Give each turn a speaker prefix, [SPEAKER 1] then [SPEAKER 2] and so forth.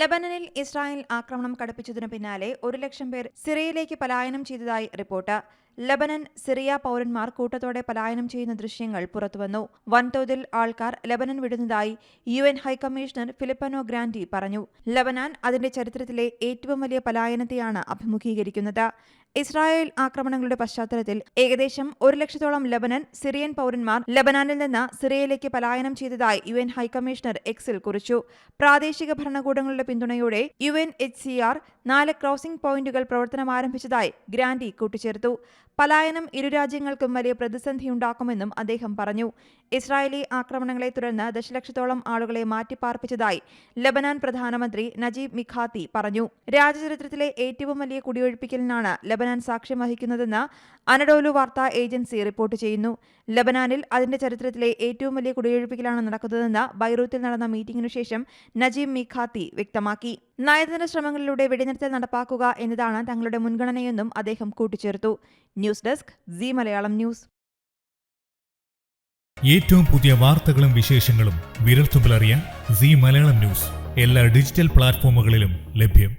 [SPEAKER 1] ലബനനിൽ Israel ആക്രമണം കടുപ്പിച്ചതിനു പിന്നാലെ ഒരു ലക്ഷം പേർ സിറിയയിലേക്ക് പലായനം ചെയ്തതായി റിപ്പോർട്ട്. ലബനൻ സിറിയ പൗരന്മാർ കൂട്ടത്തോടെ പലായനം ചെയ്യുന്ന ദൃശ്യങ്ങൾ പുറത്തുവന്നു. വൻതോതിൽ ആൾക്കാർ Lebanon വിടുന്നതായി U N high commissioner Filippo Grandi പറഞ്ഞു. ലബനാൻ അതിന്റെ ചരിത്രത്തിലെ ഏറ്റവും വലിയ പലായനത്തെയാണ് അഭിമുഖീകരിക്കുന്നത്. ഇസ്രായേൽ ആക്രമണങ്ങളുടെ പശ്ചാത്തലത്തിൽ ഏകദേശം ഒരു ലക്ഷത്തോളം ലബനൻ സിറിയൻ പൗരന്മാർ ലബനാനിൽ നിന്ന് സിറിയയിലേക്ക് പലായനം ചെയ്തതായി യു എൻ ഹൈക്കമ്മീഷണർ എക്സിൽ കുറിച്ചു. പ്രാദേശിക ഭരണകൂടങ്ങളുടെ പിന്തുണയോടെ U N H C R നാല് ക്രോസിംഗ് പോയിന്റുകൾ പ്രവർത്തനം ആരംഭിച്ചതായി ഗ്രാൻഡി കൂട്ടിച്ചേർത്തു. പലായനം ഇരു രാജ്യങ്ങൾക്കും വലിയ പ്രതിസന്ധിയുണ്ടാക്കുമെന്നും അദ്ദേഹം പറഞ്ഞു. ഇസ്രായേലി ആക്രമണങ്ങളെ തുടർന്ന് ദശലക്ഷത്തോളം ആളുകളെ മാറ്റിപ്പാർപ്പിച്ചതായി ലബനാൻ പ്രധാനമന്ത്രി നജീബ് മിഖാത്തി പറഞ്ഞു. രാജ്യചരിത്രത്തിലെ ഏറ്റവും വലിയ കുടിയൊഴിപ്പിക്കലിനാണ് ലബനാൻ സാക്ഷ്യം വഹിക്കുന്നതെന്ന് അനഡോലു വാർത്താ ഏജൻസി റിപ്പോർട്ട് ചെയ്യുന്നു. ലബനാനിൽ അതിന്റെ ചരിത്രത്തിലെ ഏറ്റവും വലിയ കുടിയൊഴിപ്പിക്കലാണ് നടക്കുന്നതെന്ന് ബൈറൂത്തിൽ നടന്ന മീറ്റിംഗിനു ശേഷം നജീബ് മിഖാത്തി വ്യക്തമാക്കി. നയതന്ത്ര ശ്രമങ്ങളിലൂടെ വെടിനിർത്തൽ നടപ്പാക്കുക എന്നതാണ് തങ്ങളുടെ മുൻഗണനയെന്നും അദ്ദേഹം കൂട്ടിച്ചേർത്തു. News desk G Malayalam news.
[SPEAKER 2] ഏറ്റവും പുതിയ വാർത്തകളും വിശേഷങ്ങളും വിരൽത്തുമ്പിലറിയാൻ സി മലയാളം ന്യൂസ്. എല്ലാ ഡിജിറ്റൽ പ്ലാറ്റ്ഫോമുകളിലും ലഭ്യം.